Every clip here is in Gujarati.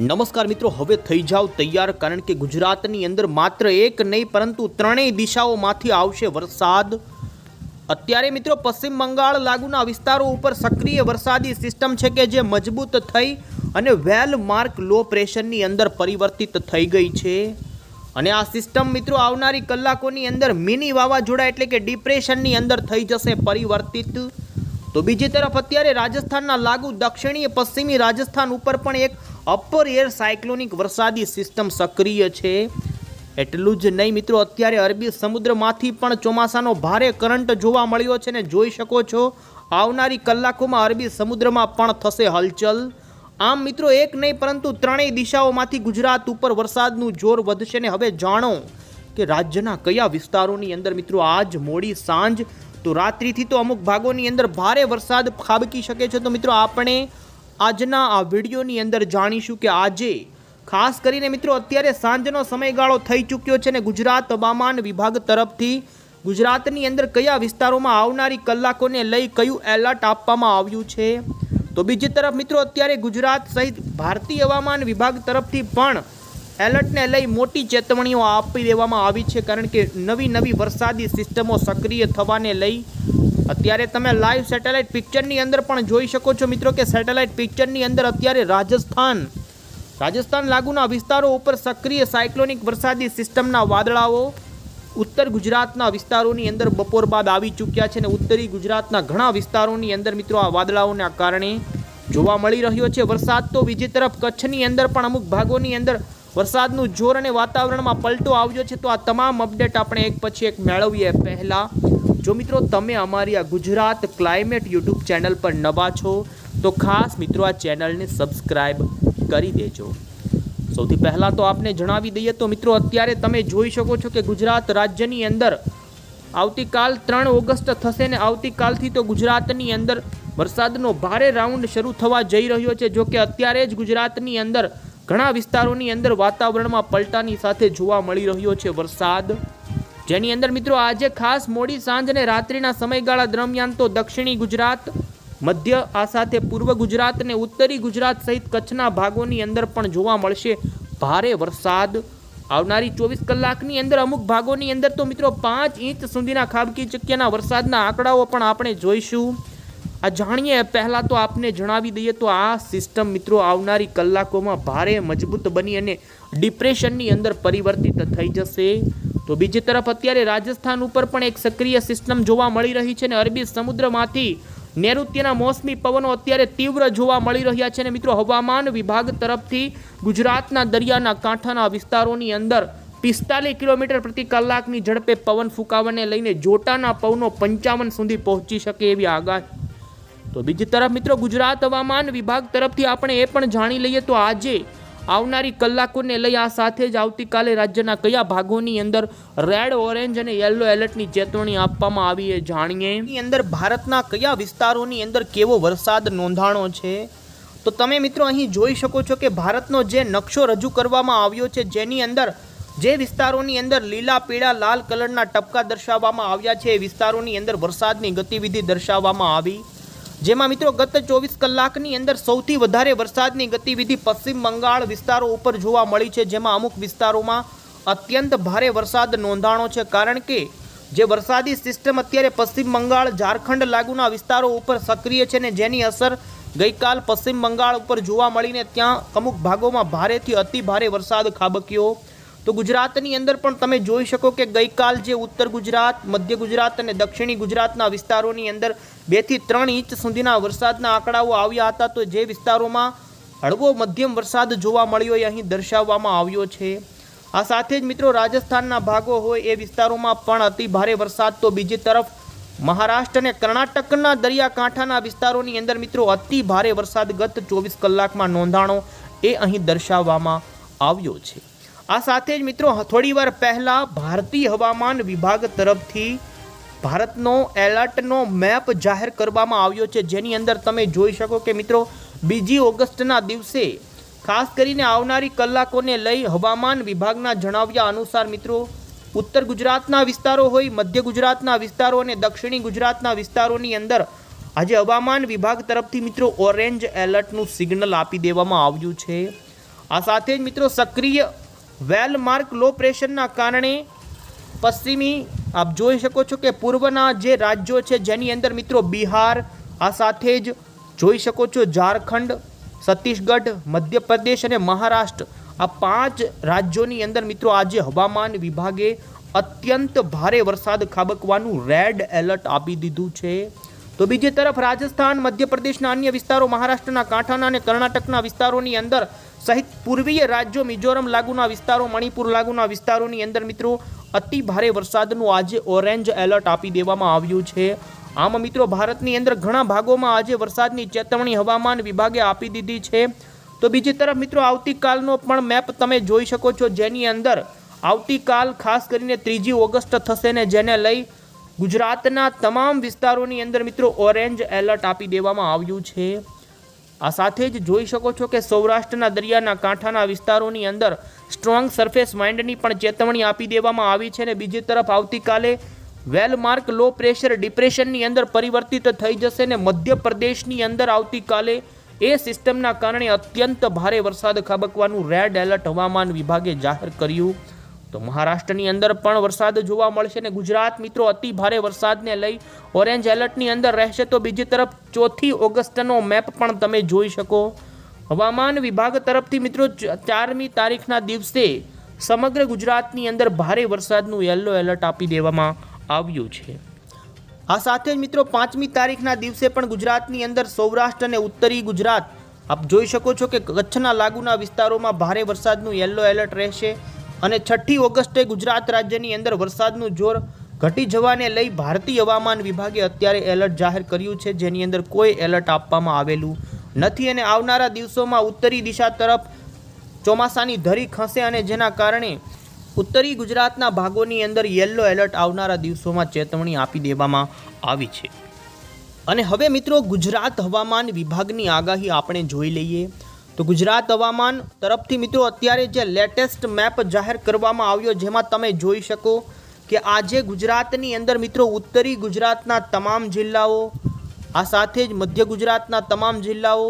નમસ્કાર મિત્રો, હવે થઈ જાવ તૈયાર કારણ કે ગુજરાતની અંદર માત્ર એક નહીં, પરંતુ ત્રણેય દિશાઓમાંથી આવશે વરસાદ. અત્યારે મિત્રો, પશ્ચિમ બંગાળ લાગુના વિસ્તારો ઉપર સક્રિય વરસાદી સિસ્ટમ છે કે જે મજબૂત થઈ અને વેલ માર્ક લો પ્રેશરની અંદર પરિવર્તિત થઈ ગઈ છે. અને આ સિસ્ટમ મિત્રો, આવનારી કલાકોની અંદર મિની વાવાઝોડા એટલે કે ડિપ્રેશનની અંદર થઈ જશે પરિવર્તિત. તો બીજી તરફ અત્યારે રાજસ્થાનના લાગુ દક્ષિણીય પશ્ચિમી રાજસ્થાન ઉપર પણ એક અપર એર સાયક્લોનિક વરસાદી સિસ્ટમ સક્રિય છે. એટલું જ નહીં મિત્રો, અત્યારે અરબી સમુદ્રમાંથી પણ ચોમાસાનો ભારે કરંટ જોવા મળ્યો છે ને જોઈ શકો છો. આવનારી કલાકોમાં અરબી સમુદ્રમાં પણ થશે હલચલ. આમ મિત્રો, એક નહીં, પરંતુ ત્રણેય દિશાઓમાંથી ગુજરાત ઉપર વરસાદનું જોર વધશે ને હવે જાણો કે રાજ્યના કયા વિસ્તારોની અંદર મિત્રો, આજ મોડી સાંજ, તો રાત્રિથી તો અમુક ભાગોની અંદર ભારે વરસાદ ખાબકી શકે છે. તો મિત્રો, આપણે આજના આ વિડીયોની અંદર જાણીશું કે આજે, ખાસ કરીને મિત્રો અત્યારે સાંજનો સમયગાળો થઈ ચૂક્યો છે ને ગુજરાત હવામાન વિભાગ તરફથી, ગુજરાતની અંદર કયા વિસ્તારોમાં આવનારી કલાકોને લઈ કયું એલર્ટ આપવામાં આવ્યું છે? તો બીજી તરફ મિત્રો અત્યારે ગુજરાત સહિત ભારતીય હવામાન વિભાગ તરફથી પણ એલર્ટને લઈ મોટી ચેતવણીઓ આપી દેવામાં આવી છે કારણ કે નવી નવી વરસાદી સિસ્ટમો સક્રિય થવાને લઈ અત્યારે તમે લાઈવ સેટેલાઇટ પિક્ચરની અંદર પણ જોઈ શકો છો મિત્રો કે સેટેલાઇટ પિક્ચરની અંદર અત્યારે રાજસ્થાન રાજસ્થાન લાગુના વિસ્તારો ઉપર સક્રિય સાયક્લોનિક વરસાદી સિસ્ટમના વાદળાઓ ઉત્તર ગુજરાતના વિસ્તારોની અંદર બપોર બાદ આવી ચૂક્યા છે અને ઉત્તરી ગુજરાતના ઘણા વિસ્તારોની અંદર મિત્રો આ વાદળાઓના કારણે જોવા મળી રહ્યો છે. વરસાદ તો બીજી તરફ કચ્છની અંદર પણ અમુક ભાગોની અંદર વરસાદનું જોર અને વાતાવરણમાં પલટો આવ્યો છે. તો આ તમામ અપડેટ આપણે એક પછી એક મેળવીએ. પહેલાં જો મિત્રો તમે અમારી આ ગુજરાત ક્લાઇમેટ યુટ્યુબ ચેનલ પર નવા છો, તો ખાસ મિત્રો આ ચેનલને સબસ્ક્રાઇબ કરી દેજો. સૌથી પહેલાં તો આપને જણાવી દઈએ તો મિત્રો અત્યારે તમે જોઈ શકો છો કે ગુજરાત રાજ્યની અંદર આવતીકાલ ત્રણ ઓગસ્ટ થશે ને આવતીકાલથી તો ગુજરાતની અંદર વરસાદનો ભારે રાઉન્ડ શરૂ થવા જઈ રહ્યો છે, જો કે અત્યારે જ ગુજરાતની અંદર ઘણા વિસ્તારોની અંદર વાતાવરણમાં પલટાની સાથે જોવા મળી રહ્યો છે વરસાદ. જેની અંદર મિત્રો આજે ખાસ મોડી સાંજ અને રાત્રિના સમયગાળા દરમિયાન તો દક્ષિણી ગુજરાત, મધ્ય, આ સાથે પૂર્વ ગુજરાત અને ઉત્તરી ગુજરાત સહિત કચ્છના ભાગોની અંદર પણ જોવા મળશે ભારે વરસાદ. આવનારી ચોવીસ કલાકની અંદર અમુક ભાગોની અંદર તો મિત્રો પાંચ ઇંચ સુધીના ખાબકી ચક્યાના વરસાદના આંકડાઓ પણ આપણે જોઈશું. આ જાણીએ, પહેલાં તો આપને જણાવી દઈએ તો આ સિસ્ટમ મિત્રો આવનારી કલાકોમાં ભારે મજબૂત બની અને ડિપ્રેશનની અંદર પરિવર્તિત થઈ જશે. તો બીજી તરફ અત્યારે રાજસ્થાન ઉપર પણ એક સક્રિય સિસ્ટમ જોવા મળી રહી છે અને અરબી સમુદ્રમાંથી નૈઋત્યના મોસમી પવનો અત્યારે તીવ્ર જોવા મળી રહ્યા છે અને મિત્રો હવામાન વિભાગ તરફથી ગુજરાતના દરિયાના કાંઠાના વિસ્તારોની અંદર પિસ્તાલીસ કિલોમીટર પ્રતિ કલાકની ઝડપે પવન ફૂંકાવાને લઈને જોટાના પવનો પંચાવન સુધી પહોંચી શકે એવી આગાહી. તો બીજી તરફ મિત્રો ગુજરાત હવામાન વિભાગ તરફથી આપણે એ પણ જાણી લઈએ તો આજે આવનારી કલાકોને લઈ આ સાથે જ આવતીકાલે રાજ્યના કયા ભાગોની અંદર રેડ, ઓરેન્જ અને યલો એલર્ટની ચેતવણી આપવામાં આવી એ જાણીએ. એની અંદર ભારતના કયા વિસ્તારોની અંદર કેવો વરસાદ નોંધાણો છે? તો તમે મિત્રો અહીં જોઈ શકો છો કે ભારતનો જે નકશો રજૂ કરવામાં આવ્યો છે, જેની અંદર જે વિસ્તારોની અંદર લીલા, પીળા, લાલ કલરના ટપકા દર્શાવવામાં આવ્યા છે, એ વિસ્તારોની અંદર વરસાદની ગતિવિધિ દર્શાવવામાં આવી. જેમાં મિત્રો ગત ચોવીસ કલાકની અંદર સૌથી વધારે વરસાદની ગતિવિધિ પશ્ચિમ બંગાળ વિસ્તારો ઉપર જોવા મળી છે, જેમાં અમુક વિસ્તારોમાં અત્યંત ભારે વરસાદ નોંધાણો છે. કારણ કે જે વરસાદી સિસ્ટમ અત્યારે પશ્ચિમ બંગાળ, ઝારખંડ લાગુના વિસ્તારો ઉપર સક્રિય છે ને જેની અસર ગઈકાલ પશ્ચિમ બંગાળ ઉપર જોવા મળીને ત્યાં અમુક ભાગોમાં ભારેથી અતિ ભારે વરસાદ ખાબક્યો તો ગુજરાતની અંદર પણ તમે જોઈ શકો કે ગઈકાલ જે ઉત્તર ગુજરાત, મધ્ય ગુજરાત અને દક્ષિણી ગુજરાતના વિસ્તારોની અંદર બેથી ત્રણ ઇંચ સુધીના વરસાદના આંકડાઓ આવ્યા હતા. તો જે વિસ્તારોમાં હળવો મધ્યમ વરસાદ જોવા મળ્યો એ અહીં દર્શાવવામાં આવ્યો છે. આ સાથે જ મિત્રો રાજસ્થાનના ભાગો હોય એ વિસ્તારોમાં પણ અતિ ભારે વરસાદ. તો બીજી તરફ મહારાષ્ટ્ર અને કર્ણાટકના દરિયાકાંઠાના વિસ્તારોની અંદર મિત્રો અતિ ભારે વરસાદ ગત ચોવીસ કલાકમાં નોંધાણો એ અહીં દર્શાવવામાં આવ્યો છે. આ સાથે જ મિત્રો, થોડીવાર પહેલાં ભારતીય હવામાન વિભાગ તરફથી ભારતનો એલર્ટનો મેપ જાહેર કરવામાં આવ્યો છે. જેની અંદર તમે જોઈ શકો કે મિત્રો, બીજી ઓગસ્ટના દિવસે ખાસ કરીને આવનારી કલાકોને લઈ હવામાન વિભાગના જણાવ્યા અનુસાર મિત્રો, ઉત્તર ગુજરાતના વિસ્તારો હોય, મધ્ય ગુજરાતના વિસ્તારો અને દક્ષિણી ગુજરાતના વિસ્તારોની અંદર આજે હવામાન વિભાગ તરફથી મિત્રો ઓરેન્જ એલર્ટનું સિગ્નલ આપી દેવામાં આવ્યું છે. આ સાથે જ મિત્રો, સક્રિય વેલ માર્ક લો પ્રેશરના કારણે પશ્ચિમી, આપ જોઈ શકો છો કે પૂર્વના જે રાજ્યો છે જેની અંદર મિત્રો બિહાર, આ સાથે જ જોઈ શકો છો ઝારખંડ, છત્તીસગઢ, મધ્યપ્રદેશ અને મહારાષ્ટ્ર. આ પાંચ રાજ્યોની અંદર મિત્રો આજે હવામાન વિભાગે અત્યંત ભારે વરસાદ ખાબકવાનું રેડ એલર્ટ આપી દીધું છે. તો બીજી તરફ રાજસ્થાન, મધ્યપ્રદેશના અન્ય વિસ્તારો, મહારાષ્ટ્રના કાંઠાના અને કર્ણાટકના વિસ્તારોની અંદર સહિત પૂર્વીય રાજ્યો મિઝોરમ લાગુના વિસ્તારો, મણિપુર લાગુના વિસ્તારોની અંદર મિત્રો અતિ ભારે વરસાદનું આજે ઓરેન્જ એલર્ટ આપી દેવામાં આવ્યું છે. આમ મિત્રો ભારતની અંદર ઘણા ભાગોમાં આજે વરસાદની ચેતવણી હવામાન વિભાગે આપી દીધી છે. તો બીજી તરફ મિત્રો આવતીકાલનો પણ મેપ તમે જોઈ શકો છો જેની અંદર આવતીકાલ ખાસ કરીને ત્રીજી ઓગસ્ટ થશે ને જેને લઈ ગુજરાતના તમામ વિસ્તારોની અંદર મિત્રો ઓરેન્જ એલર્ટ આપી દેવામાં આવ્યું છે. આ સાથે જ જોઈ શકો છો કે સૌરાષ્ટ્રના દરિયાના કાંઠાના વિસ્તારોની અંદર સ્ટ્રોંગ સરફેસ માઇન્ડની પણ ચેતવણી આપી દેવામાં આવી છે અને બીજી તરફ આવતીકાલે વેલમાર્ક લો પ્રેશર ડિપ્રેશનની અંદર પરિવર્તિત થઈ જશે ને મધ્યપ્રદેશની અંદર આવતીકાલે એ સિસ્ટમના કારણે અત્યંત ભારે વરસાદ ખાબકવાનું રેડ એલર્ટ હવામાન વિભાગે જાહેર કર્યું. તો મહારાષ્ટ્રની અંદર પણ વરસાદ જોવા મળશે ને ગુજરાત મિત્રો અતિ ભારે વરસાદને લઈ ઓરેન્જ એલર્ટની અંદર રહેશે તો બીજી તરફ ચોથી ઓગસ્ટનો મેપ પણ તમે જોઈ શકો. હવામાન વિભાગ તરફથી મિત્રો ચારમી તારીખના દિવસે સમગ્ર ગુજરાતની અંદર ભારે વરસાદનું યલો એલર્ટ આપી દેવામાં આવ્યું છે. આ સાથે જ મિત્રો પાંચમી તારીખના દિવસે પણ ગુજરાતની અંદર સૌરાષ્ટ્ર અને ઉત્તરી ગુજરાત, આપ જોઈ શકો છો કે કચ્છના લાગુના વિસ્તારોમાં ભારે વરસાદનું યલો એલર્ટ રહેશે. અને છઠ્ઠી ઓગસ્ટે ગુજરાત રાજ્યની અંદર વરસાદનું જોર ઘટી જવાને લઈ ભારતીય હવામાન વિભાગે અત્યારે એલર્ટ જાહેર કર્યું છે, જેની અંદર કોઈ એલર્ટ આપવામાં આવેલું નથી અને આવનારા દિવસોમાં ઉત્તરી દિશા તરફ ચોમાસાની ધરી ખસે અને જેના કારણે ઉત્તરી ગુજરાતના ભાગોની અંદર યલો એલર્ટ આવનારા દિવસોમાં ચેતવણી આપી દેવામાં આવી છે. અને હવે મિત્રો ગુજરાત હવામાન વિભાગની આગાહી આપણે જોઈ લઈએ. તો ગુજરાત હવામાન તરફથી મિત્રો અત્યારે જે લેટેસ્ટ મેપ જાહેર કરવામાં આવ્યો, જેમાં તમે જોઈ શકો કે આજે ગુજરાતની અંદર મિત્રો ઉત્તરી ગુજરાતના તમામ જિલ્લાઓ, આ સાથે જ મધ્ય ગુજરાતના તમામ જિલ્લાઓ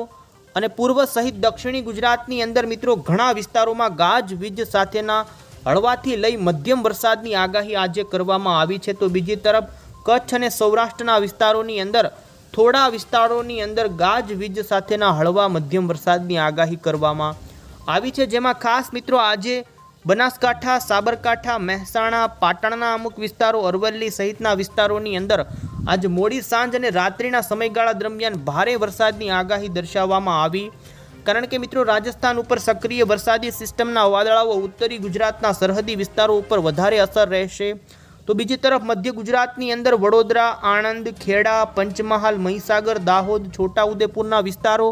અને પૂર્વ સહિત દક્ષિણી ગુજરાતની અંદર મિત્રો ઘણા વિસ્તારોમાં ગાજવીજ સાથેના હળવાથી લઈ મધ્યમ વરસાદની આગાહી આજે કરવામાં આવી છે. તો બીજી તરફ કચ્છ અને સૌરાષ્ટ્રના વિસ્તારોની અંદર થોડા વિસ્તારોની અંદર ગાજવીજ સાથેના હળવા મધ્યમ વરસાદની આગાહી કરવામાં આવી છે. જેમાં ખાસ મિત્રો આજે બનાસકાંઠા, સાબરકાંઠા, મહેસાણા, પાટણના અમુક વિસ્તારો, અરવલ્લી સહિતના વિસ્તારોની અંદર આજ મોડી સાંજ અને રાત્રિના સમયગાળા દરમિયાન ભારે વરસાદની આગાહી દર્શાવવામાં આવી. કારણ કે મિત્રો રાજસ્થાન ઉપર સક્રિય વરસાદી સિસ્ટમના વાદળાઓ ઉત્તરી ગુજરાતના સરહદી વિસ્તારો ઉપર વધારે અસર રહેશે. તો બીજી તરફ મધ્ય ગુજરાતની અંદર વડોદરા, આણંદ, ખેડા, પંચમહાલ, મહીસાગર, દાહોદ, છોટાઉદેપુરના વિસ્તારો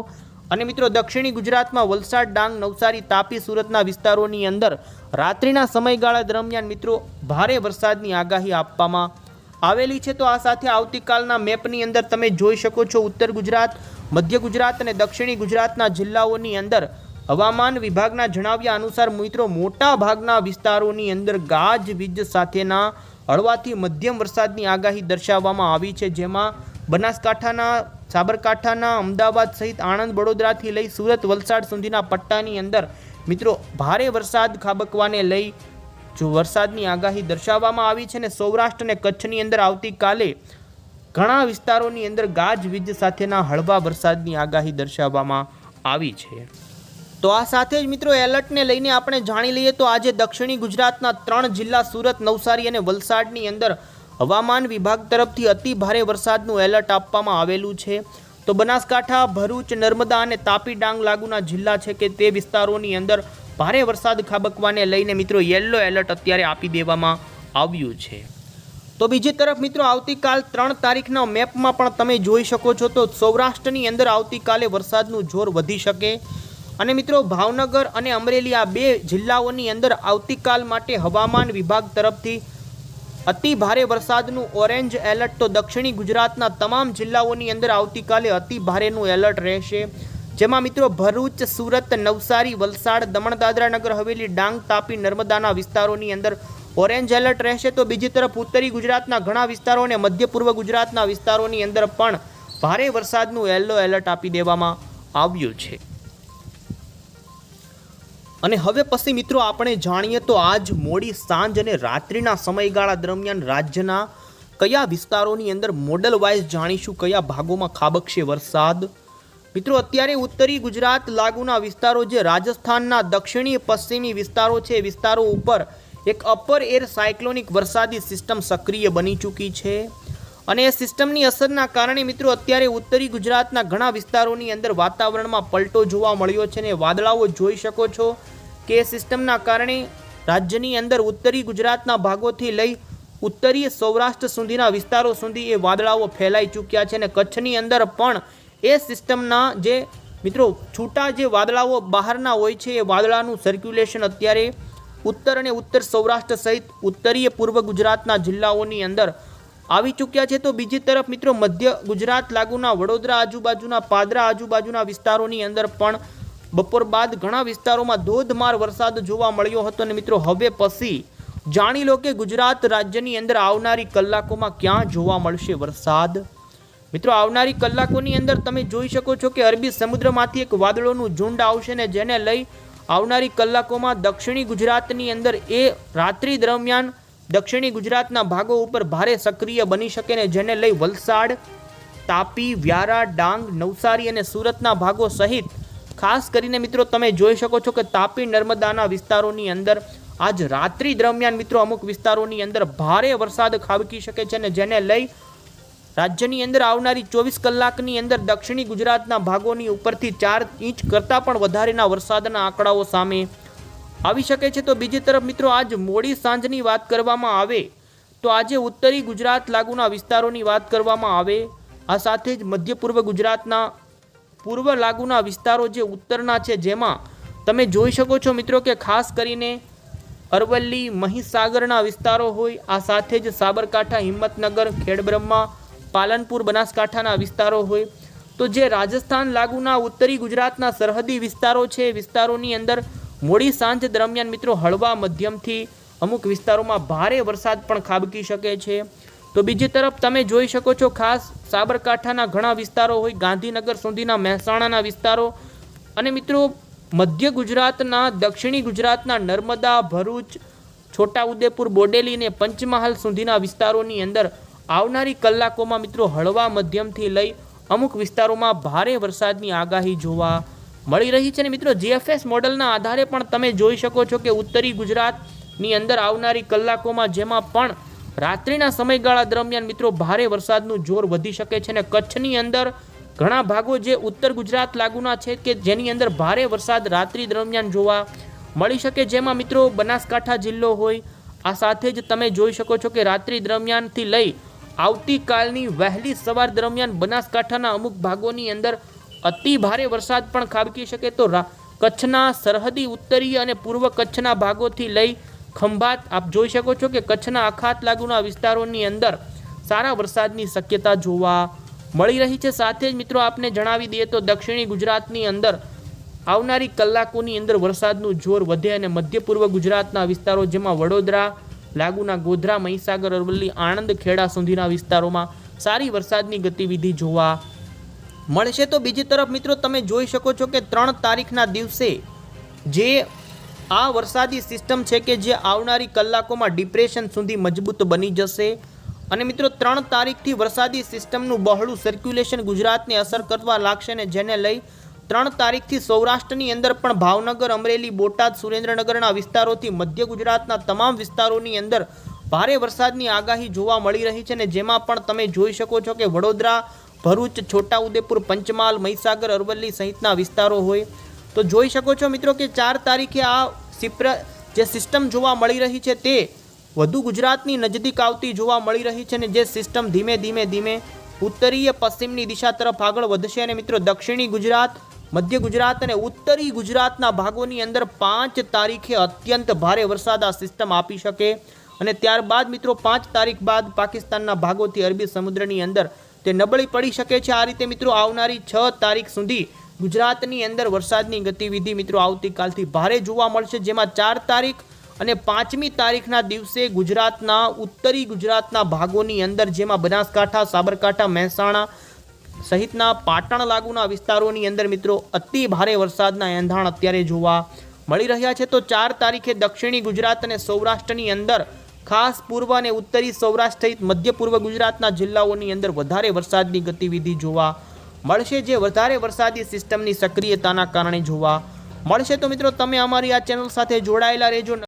અને મિત્રો દક્ષિણી ગુજરાતમાં વલસાડ, ડાંગ, નવસારી, તાપી સુરતના વિસ્તારોની અંદર રાત્રિના સમયગાળા દરમિયાન મિત્રો ભારે વરસાદની આગાહી આપવામાં આવેલી છે. તો આ સાથે આવતીકાલના મેપની અંદર તમે જોઈ શકો છો ઉત્તર ગુજરાત, મધ્ય ગુજરાત અને દક્ષિણી ગુજરાતના જિલ્લાઓની અંદર હવામાન વિભાગના જણાવ્યા અનુસાર મિત્રો મોટા ભાગના વિસ્તારોની અંદર ગાજવીજ સાથેના હળવાથી મધ્યમ વરસાદની આગાહી દર્શાવવામાં આવી છે, જેમાં બનાસકાંઠાના, સાબરકાંઠાના, અમદાવાદ સહિત આણંદ, વડોદરાથી લઈ સુરત, વલસાડ સુધીના પટ્ટાની અંદર મિત્રો ભારે વરસાદ ખાબકવાને લઈ જો વરસાદની આગાહી દર્શાવવામાં આવી છે ને સૌરાષ્ટ્ર અને કચ્છની અંદર આવતીકાલે ઘણા વિસ્તારોની અંદર ગાજવીજ સાથેના હળવા વરસાદની આગાહી દર્શાવવામાં આવી છે. તો આ સાથે જ મિત્રો એલર્ટને લઈને આપણે જાણી લઈએ તો આજે દક્ષિણી ગુજરાતના ત્રણ જિલ્લા સુરત, નવસારી અને વલસાડની અંદર હવામાન વિભાગ તરફથી અતિ ભારે વરસાદનું એલર્ટ આપવામાં આવેલું છે. તો બનાસકાંઠા, ભરૂચ, નર્મદા અને તાપી ડાંગ લાગુના જિલ્લા છે કે તે વિસ્તારોની અંદર ભારે વરસાદ ખાબકવાને લઈને મિત્રો યલો એલર્ટ અત્યારે આપી દેવામાં આવ્યું છે. તો બીજી તરફ મિત્રો આવતીકાલ ત્રણ તારીખના મેપમાં પણ તમે જોઈ શકો છો તો સૌરાષ્ટ્રની અંદર આવતીકાલે વરસાદનું જોર વધી શકે. અને મિત્રો, ભાવનગર અને અમરેલી આ બે જિલ્લાઓની અંદર આવતીકાલ માટે હવામાન વિભાગ તરફથી અતિ ભારે વરસાદનું ઓરેન્જ એલર્ટ. તો દક્ષિણી ગુજરાતના તમામ જિલ્લાઓની અંદર આવતીકાલે અતિ ભારેનું એલર્ટ રહેશે. જેમાં મિત્રો, ભરૂચ, સુરત, નવસારી, વલસાડ દમણ દાદરા નગર, હવેલી, ડાંગ, તાપી, નર્મદાના વિસ્તારોની અંદર ઓરેન્જ એલર્ટ રહેશે. તો બીજી તરફ ઉત્તરી ગુજરાતના ઘણા વિસ્તારો અને મધ્ય પૂર્વ ગુજરાતના વિસ્તારોની અંદર પણ ભારે વરસાદનું યલો એલર્ટ આપી દેવામાં આવ્યું છે. અને હવે પછી મિત્રો આપણે જાણીએ તો આજ મોડી સાંજ અને રાત્રિના સમયગાળા દરમિયાન રાજ્યના કયા વિસ્તારોની અંદર મોડલ વાઇઝ જાણીશું, કયા ભાગોમાં ખાબકશે વરસાદ? મિત્રો, અત્યારે ઉત્તરી ગુજરાત લાગુના વિસ્તારો જે રાજસ્થાનના દક્ષિણી પશ્ચિમી વિસ્તારો છે વિસ્તારો ઉપર એક અપર એર સાયક્લોનિક વરસાદી સિસ્ટમ સક્રિય બની ચૂકી છે. અને એ સિસ્ટમની અસરના કારણે મિત્રો અત્યારે ઉત્તરી ગુજરાતના ઘણા વિસ્તારોની અંદર વાતાવરણમાં પલટો જોવા મળ્યો છે ને વાદળાઓ જોઈ શકો છો કે એ સિસ્ટમના કારણે રાજ્યની અંદર ઉત્તરી ગુજરાતના ભાગોથી લઈ ઉત્તરીય સૌરાષ્ટ્ર સુધીના વિસ્તારો સુધી એ વાદળાઓ ફેલાઈ ચૂક્યા છે અને કચ્છની અંદર પણ એ સિસ્ટમના જે મિત્રો છૂટા જે વાદળાઓ બહારના હોય છે એ વાદળાનું સર્ક્યુલેશન અત્યારે ઉત્તર અને ઉત્તર સૌરાષ્ટ્ર સહિત ઉત્તરીય પૂર્વ ગુજરાતના જિલ્લાઓની અંદર આવી ચૂક્યા છે તો બીજી તરફ મિત્રો મધ્ય ગુજરાત લાગુના વડોદરા આજુબાજુના પાદરા આજુબાજુના વિસ્તારોની અંદર પણ બપોર બાદ ઘણા વિસ્તારોમાં ધોધમાર વરસાદ જોવા મળ્યો હતો અને મિત્રો હવે પછી જાણી લો કે ગુજરાત રાજ્યની અંદર આવનારી કલાકોમાં ક્યાં જોવા મળશે વરસાદ? મિત્રો આવનારી કલાકોની અંદર તમે જોઈ શકો છો કે અરબી સમુદ્રમાંથી એક વાદળોનું ઝુંડ આવશે ને જેને લઈ આવનારી કલાકોમાં દક્ષિણી ગુજરાતની અંદર એ રાત્રિ દરમિયાન દક્ષિણી ગુજરાતના ભાગો ઉપર ભારે સક્રિય બની શકે ને જેને લઈ વલસાડ, તાપી, વ્યારા, ડાંગ, નવસારી અને સુરતના ભાગો સહિત ખાસ કરીને મિત્રો તમે જોઈ શકો છો કે તાપી નર્મદાના વિસ્તારોની અંદર આજ રાત્રિ દરમિયાન મિત્રો અમુક વિસ્તારોની અંદર ભારે વરસાદ ખાબકી શકે છે ને જેને લઈ રાજ્યની અંદર આવનારી ચોવીસ કલાકની અંદર દક્ષિણી ગુજરાતના ભાગોની ઉપરથી ચાર ઇંચ કરતાં પણ વધારેના વરસાદના આંકડાઓ સામે આવી શકે છે તો બીજી તરફ મિત્રો આજ મોડી સાંજની વાત કરવામાં આવે તો આજે ઉત્તરી ગુજરાત લાગુના વિસ્તારોની વાત કરવામાં આવે. આ સાથે જ મધ્ય પૂર્વ ગુજરાતના પૂર્વ લાગુના વિસ્તારો જે ઉત્તરના છે જેમાં તમે જોઈ શકો છો મિત્રો કે ખાસ કરીને અરવલ્લી, મહીસાગરના વિસ્તારો હોય, આ સાથે જ સાબરકાંઠા, હિંમતનગર, ખેડબ્રહ્મા, પાલનપુર, બનાસકાંઠાના વિસ્તારો હોય. તો જે રાજસ્થાન લાગુના ઉત્તરી ગુજરાતના સરહદી વિસ્તારો છે, વિસ્તારોની અંદર મોડી સાંજ દરમિયાન મિત્રો હળવા મધ્યમથી અમુક વિસ્તારોમાં ભારે વરસાદ પણ ખાબકી શકે છે. તો બીજી તરફ તમે જોઈ શકો છો ખાસ સાબરકાંઠાના ઘણા વિસ્તારો હોય, ગાંધીનગર સુધીના મહેસાણાના વિસ્તારો. અને મિત્રો મધ્ય ગુજરાતના, દક્ષિણી ગુજરાતના નર્મદા, ભરૂચ, છોટાઉદેપુર, બોડેલી અને પંચમહાલ સુધીના વિસ્તારોની અંદર આવનારી કલાકોમાં મિત્રો હળવા મધ્યમથી લઈ અમુક વિસ્તારોમાં ભારે વરસાદની આગાહી જોવા મળી રહી છે ને મિત્રો જીએફએસ મોડલના આધારે પણ તમે જોઈ શકો છો કે ઉત્તરી ગુજરાતની અંદર આવનારી કલાકોમાં જેમાં પણ રાત્રિના સમયગાળા દરમિયાન મિત્રો ભારે વરસાદનું જોર વધી શકે છે અને કચ્છની અંદર ઘણા ભાગો જે ઉત્તર ગુજરાત લાગુના છે કે જેની અંદર ભારે વરસાદ રાત્રિ દરમિયાન જોવા મળી શકે, જેમાં મિત્રો બનાસકાંઠા જિલ્લો હોય, આ સાથે જ તમે જોઈ શકો છો કે રાત્રિ દરમિયાનથી લઈ આવતીકાલની વહેલી સવાર દરમિયાન બનાસકાંઠાના અમુક ભાગોની અંદર અતિ ભારે વરસાદ પણ ખાબકી શકે તો કચ્છના સરહદી ઉત્તરીય અને પૂર્વ કચ્છના ભાગોથી લઈ ખંભાત આપ જોઈ શકો છો કે કચ્છના અખાત લાગુના વિસ્તારોની અંદર સારા વરસાદની શક્યતા જોવા મળી રહી છે. સાથે જ મિત્રો આપને જણાવી દઈએ તો દક્ષિણી ગુજરાતની અંદર આવનારી કલાકોની અંદર વરસાદનું જોર વધે અને મધ્ય પૂર્વ ગુજરાતના વિસ્તારો જેમાં વડોદરા, લાગુના ગોધરા, મહીસાગર, અરવલ્લી, આણંદ, ખેડા સુધીના વિસ્તારોમાં સારી વરસાદની ગતિવિધિ જોવા મળશે તો બીજી તરફ મિત્રો તમે જોઈ શકો છો કે ત્રણ તારીખના દિવસે જે આ વરસાદી સિસ્ટમ છે કે જે આવનારી કલાકોમાં ડિપ્રેશન સુધી મજબૂત બની જશે. અને મિત્રો ત્રણ તારીખથી વરસાદી સિસ્ટમનું બહોળું સર્ક્યુલેશન ગુજરાતને અસર કરવા લાગશે ને જેને લઈ ત્રણ તારીખથી સૌરાષ્ટ્રની અંદર પણ ભાવનગર, અમરેલી, બોટાદ, સુરેન્દ્રનગરના વિસ્તારોથી મધ્ય ગુજરાતના તમામ વિસ્તારોની અંદર ભારે વરસાદની આગાહી જોવા મળી રહી છે ને જેમાં પણ તમે જોઈ શકો છો કે વડોદરા ભરૂચ, છોટાઉદેપુર, પંચમહાલ, મહીસાગર, અરવલ્લી સહિતના વિસ્તારો હોય. તો જોઈ શકો છો મિત્રો કે ચાર તારીખે આ સિપ્ર, જે સિસ્ટમ જોવા મળી રહી છે તે વધુ ગુજરાતની નજદીક આવતી જોવા મળી રહી છે ને જે સિસ્ટમ ધીમે ધીમે ધીમે ઉત્તરીય પશ્ચિમની દિશા તરફ આગળ વધશે અને મિત્રો દક્ષિણી ગુજરાત, મધ્ય ગુજરાત અને ઉત્તરી ગુજરાતના ભાગોની અંદર પાંચ તારીખે અત્યંત ભારે વરસાદ આ સિસ્ટમ આપી શકે. અને ત્યારબાદ મિત્રો પાંચ તારીખ બાદ પાકિસ્તાનના ભાગોથી અરબી સમુદ્રની અંદર તે નબળી પડી શકે છે. આ રીતે મિત્રો આવનારી છ તારીખ સુધી ગુજરાતની અંદર વરસાદની ગતિવિધિ મિત્રો આવતીકાલથી ભારે જોવા મળશે. જેમાં ચાર તારીખ અને પાંચમી તારીખના દિવસે ગુજરાતના, ઉત્તરી ગુજરાતના ભાગોની અંદર જેમાં બનાસકાંઠા, સાબરકાંઠા, મહેસાણા સહિતના પાટણ લાગુના વિસ્તારોની અંદર મિત્રો અતિ ભારે વરસાદના એંધાણ અત્યારે જોવા મળી રહ્યા છે. તો ચાર તારીખે દક્ષિણી ગુજરાત અને સૌરાષ્ટ્રની અંદર ખાસ પૂર્વ અને ઉત્તરી સૌરાષ્ટ્ર સહિત મધ્ય પૂર્વ ગુજરાતના જિલ્લાઓની અંદર વધારે વરસાદની ગતિવિધિ જોવા મળશે. જે વધારે વરસાદી સિસ્ટમની સક્રિયતાના કારણે જોવા મળશે. તો મિત્રો, તમે અમારી આ ચેનલ સાથે જોડાયેલા રહેજો.